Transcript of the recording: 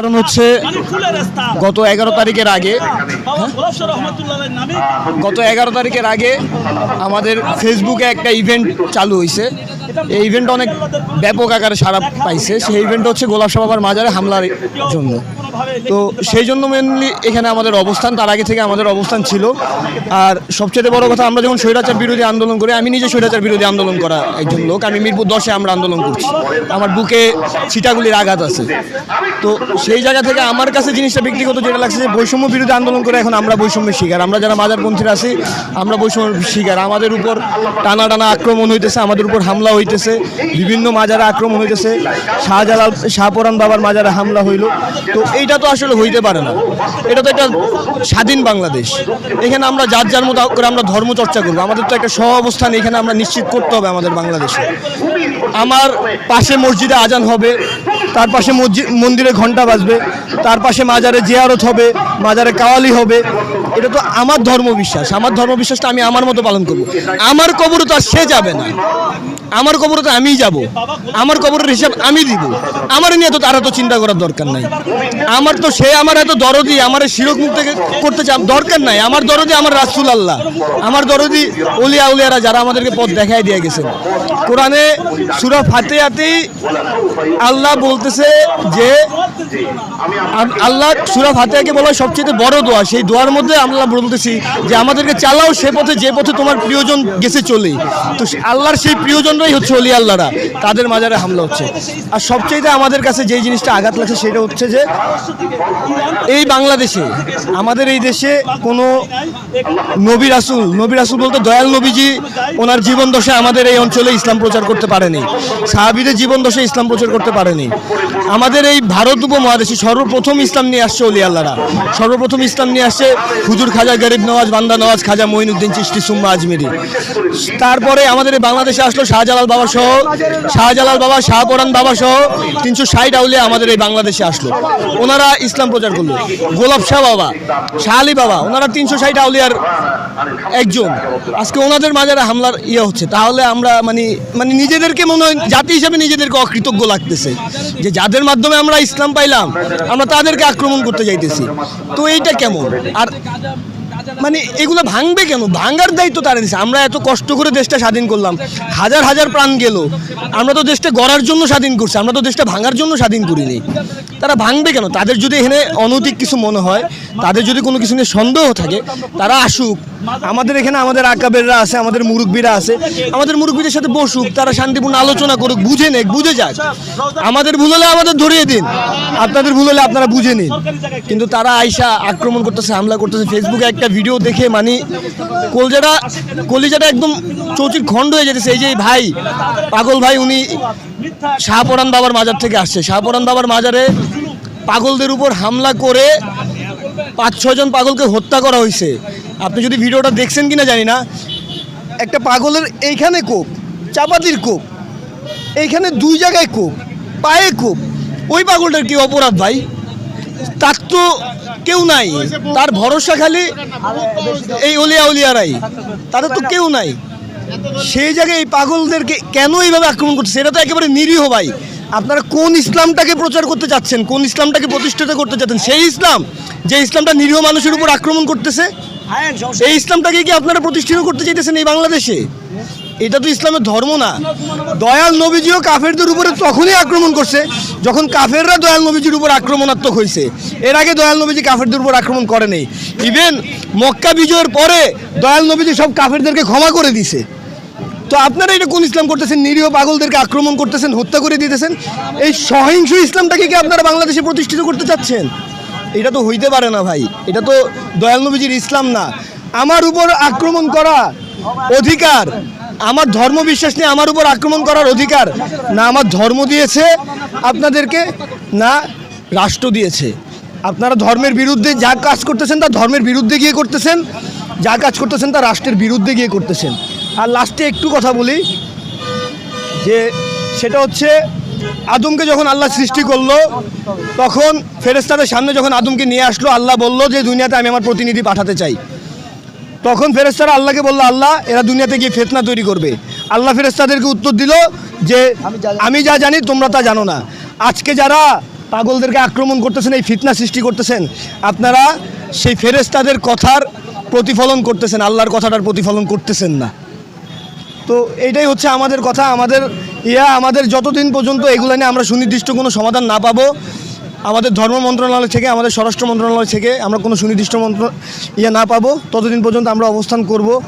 কারণ হচ্ছে গত এগারো তারিখের আগে, গত এগারো তারিখের আগে আমাদের ফেসবুকে একটা ইভেন্ট চালু হয়েছে এই ইভেন্ট অনেক ব্যাপক আকারে সারা পাইছে। সেই ইভেন্ট হচ্ছে গোলাপ সভাবার মাজারে হামলার জন্য। তো সেই জন্য মেনলি এখানে আমাদের অবস্থান তার আগে থেকে আমাদের অবস্থান ছিল। আর সবচেয়ে বড় কথা আমরা যখন স্বৈরাচার বিরোধী আন্দোলন করি আমি নিজে স্বৈরাচার বিরোধী আন্দোলন করা একজন লোক। আমি মিরপুর দশে আমরা আন্দোলন করছি। আমার বুকে ছিটাগুলির আঘাত আছে। তো সেই জায়গা থেকে আমার কাছে জিনিসটা ব্যক্তিগত যেটা লাগছে যে বৈষম্য বিরোধী আন্দোলন করে এখন আমরা বৈষম্যের শিকার। আমরা যারা মাজারপন্থীরা আছি আমরা বৈষম্যের শিকার। আমাদের উপর টানা টানা আক্রমণ হইতেছে আমাদের উপর হামলা হইতেছে বিভিন্ন মাজারে আক্রমণ হইতেছে। শাহজালাল শাহপরান বাবার মাজারে হামলা হইল। তো এইটা তো আসলে হইতে পারে না। এটা তো একটা স্বাধীন বাংলাদেশ। এখানে আমরা যার যার মতো করে আমরা ধর্ম চর্চা করব। আমাদের তো একটা সহ অবস্থান এখানে আমরা নিশ্চিত করতে হবে আমাদের বাংলাদেশে। আমার পাশে মসজিদে আজান হবে, তার পাশে মসজিদ মন্দিরে ঘণ্টা বাজবে, তার পাশে মাজারে জিয়ারত হবে, মাজারে কাওয়ালি হবে। এটা তো আমার ধর্মবিশ্বাস। আমার ধর্মবিশ্বাসটা আমি আমার মতো পালন করব। আমার কবরে তো আর সে যাবে না। আমার কবরে তো আমিই যাব। আমার কবরের হিসাব আমি দিব। আমার নিয়ে তো তারা তো চিন্তা করার দরকার নাই। আমার তো সে আমার এত দরদি, আমার শিরক মুখ থেকে করতে দরকার নাই। আমার দরদি আমার রাসুল আল্লাহ আমার দরদি উলিয়া উলিয়ারা যারা আমাদেরকে পথ দেখাই দিয়ে গেছেন। কোরআনে সুরা ফাতেহাতেই আল্লাহ বলতেছে যে আল্লাহ সুরা ফাতেহাকে বলা সবচেয়ে বড় দোয়া। সেই দোয়ার মধ্যে আমরা বলতেছি যে, আমাদেরকে চালাও সে পথে, যে পথে তোমার প্রিয়জন গেছে চলে। তো আল্লাহর সেই প্রিয়জনরাই হচ্ছে অলি আল্লাহরা। তাদের মাজারে হামলা হচ্ছে। আর সবচেয়ে আমাদের কাছে যেই জিনিসটা আঘাত লাগছে সেটা হচ্ছে যে, এই বাংলাদেশে, আমাদের এই দেশে কোনো নবী রাসুল নবী রাসুল বলতে দয়াল নবীজি ওনার জীবন দশায় আমাদের এই অঞ্চলে ইসলাম প্রচার করতে পারেনি। সাহাবিদের জীবন দশায় ইসলাম প্রচার করতে পারেনি। আমাদের এই ভারত উপমহাদেশে সর্বপ্রথম ইসলাম নিয়ে আসছে অলি আল্লাহরা। সর্বপ্রথম ইসলাম নিয়ে আসছে হুজুর খাজা গরিব নওয়াজ, বান্দা নওয়াজ, খাজা মঈনুদ্দিন, চিশতি সুম্মা আজমেরি। তারপরে আমাদের বাংলাদেশে আসলো শাহজালাল বাবা সহ, শাহজালাল বাবা শাহপরান বাবা সহ তিনশো ষাট আউলিয়া আমাদের এই বাংলাদেশে আসলো। ওনারা ইসলাম প্রচার করল। গোলাপ শাহ বাবা, শাহ আলী বাবা, ওনারা তিনশো ষাট আউলিয়ার একজন। আজকে ওনাদের মাজারে হামলার ইয়ে হচ্ছে। তাহলে আমরা মানে মানে নিজেদেরকে মনে হয়, জাতি হিসাবে নিজেদেরকে অকৃতজ্ঞ লাগতেছে। যে যাদের মাধ্যমে আমরা ইসলাম পাইলাম, আমরা তাদেরকে আক্রমণ করতে যাইতেছি। তো এইটা কেমন? আর মানে এগুলো ভাঙবে কেন? ভাঙার দায়িত্ব তারা দিচ্ছে আমরা এত কষ্ট করে দেশটা স্বাধীন করলাম। হাজার হাজার প্রাণ গেল। আমরা তো দেশটা গড়ার জন্য স্বাধীন করছি। আমরা তো দেশটা ভাঙার জন্য স্বাধীন করিনি। তারা ভাঙবে কেন? তাদের যদি এখানে অনৈতিক কিছু মনে হয়, তাদের যদি কোনো কিছু নিয়ে সন্দেহ থাকে, তারা আসুক। আমাদের এখানে আমাদের আকাবেররা আছে, আমাদের মুরব্বীরা আছে। আমাদের মুরব্বীদের সাথে বসুক, তারা শান্তিপূর্ণ আলোচনা করুক, বুঝে নেক, বুঝে যাক। আমাদের ভুল হলে আমাদের ধরিয়ে দিন। আপনাদের ভুল হলে আপনারা বুঝে নিন। কিন্তু তারা আইসা আক্রমণ করতেছে, হামলা করতেছে ফেসবুকে একটা ভিডিও দেখে মানে কলজাটা কলিজাটা একদম চৌচির খণ্ড হয়ে যেতেছে। এই যে ভাই, পাগল ভাই, উনি শাহপরান বাবার মাজার থেকে আসছে। শাহপরান বাবার মাজারে পাগলদের উপর হামলা করে পাঁচ ছজন পাগলকে হত্যা করা হয়েছে। আপনি যদি ভিডিওটা দেখছেন কিনা জানি না, একটা পাগলের এইখানে কোপ, চাপাতির কোপ, এইখানে দুই জায়গায় কোপ, পায়ে কোপ। ওই পাগলটার কি অপরাধ ভাই? তার তো কেউ নাই। তার ভরসা খালি এই অলিয়া উলিয়ারাই তাদের তো কেউ নাই। সেই জায়গায় এই পাগলদেরকে কেন এইভাবে আক্রমণ করছে? সেটা তো একেবারে নিরীহ ভাই। আপনারা কোন ইসলামটাকে প্রচার করতে চাচ্ছেন? কোন ইসলামটাকে প্রতিষ্ঠিত করতে চাচ্ছেন? সেই ইসলাম যে ইসলামটা নিরীহ মানুষের উপর আক্রমণ করতেছে এই ইসলামটাকে কি আপনারা প্রতিষ্ঠিত করতে চাইতেছেন এই বাংলাদেশে? এটা তো ইসলামের ধর্ম না। দয়াল নবীজিও কাফেরদের উপরে তখনই আক্রমণ করছে, যখন কাফেররা দয়াল নবীজির উপর আক্রমণাত্মক হয়েছে। এর আগে দয়াল নবীজি কাফেরদের উপর আক্রমণ করেনি ইভেন মক্কা বিজয়ের পরে দয়াল নবীজি সব কাফেরদেরকে ক্ষমা করে দিছে। তো আপনারা এটা কোন ইসলাম করতেছেন? নিরীহ পাগলদেরকে আক্রমণ করতেছেন, হত্যা করে দিতেছেন? এই সহিংস ইসলামটাকে কি আপনারা বাংলাদেশে প্রতিষ্ঠিত করতে চাচ্ছেন? এটা তো হইতে পারে না ভাই। এটা তো দয়াল নবীজির ইসলাম না। আমার উপর আক্রমণ করা অধিকার আমার ধর্ম বিশ্বাস নিয়ে আমার উপর আক্রমণ করার অধিকার না আমার ধর্ম দিয়েছে আপনাদেরকে, না রাষ্ট্র দিয়েছে। আপনারা ধর্মের বিরুদ্ধে যা কাজ করতেছেন তা ধর্মের বিরুদ্ধে গিয়ে করতেছেন, যা কাজ করতেছেন তা রাষ্ট্রের বিরুদ্ধে গিয়ে করতেছেন। আর লাস্টে একটু কথা বলি, যে সেটা হচ্ছে আদমকে যখন আল্লাহ সৃষ্টি করল, তখন ফেরেস্তাদের সামনে যখন আদমকে নিয়ে আসলো, আল্লাহ বলল যে দুনিয়াতে আমি আমার প্রতিনিধি পাঠাতে চাই। তখন ফেরেস্তারা আল্লাহকে বলল আল্লাহ এরা দুনিয়াতে গিয়ে ফেতনা তৈরি করবে। আল্লাহ ফেরেস্তাদেরকে উত্তর দিল যে আমি যা জানি। তোমরা তা জানো না। আজকে যারা পাগলদেরকে আক্রমণ করতেছেন এই ফিতনা সৃষ্টি করতেছেন আপনারা সেই ফেরেস্তাদের কথার প্রতিফলন করতেছেন আল্লাহর কথাটার প্রতিফলন করতেছেন না। তো এইটাই হচ্ছে আমাদের কথা আমাদের ইয়া আমাদের যতদিন পর্যন্ত এগুলো নিয়ে আমরা সুনির্দিষ্ট কোনো সমাধান না পাবো আমাদের ধর্ম মন্ত্রণালয় থেকে, আমাদের স্বরাষ্ট্র মন্ত্রণালয় থেকে আমরা কোনো সুনির্দিষ্ট মন্ত্র ইয়ে না পাবো। ততদিন পর্যন্ত আমরা অবস্থান করব।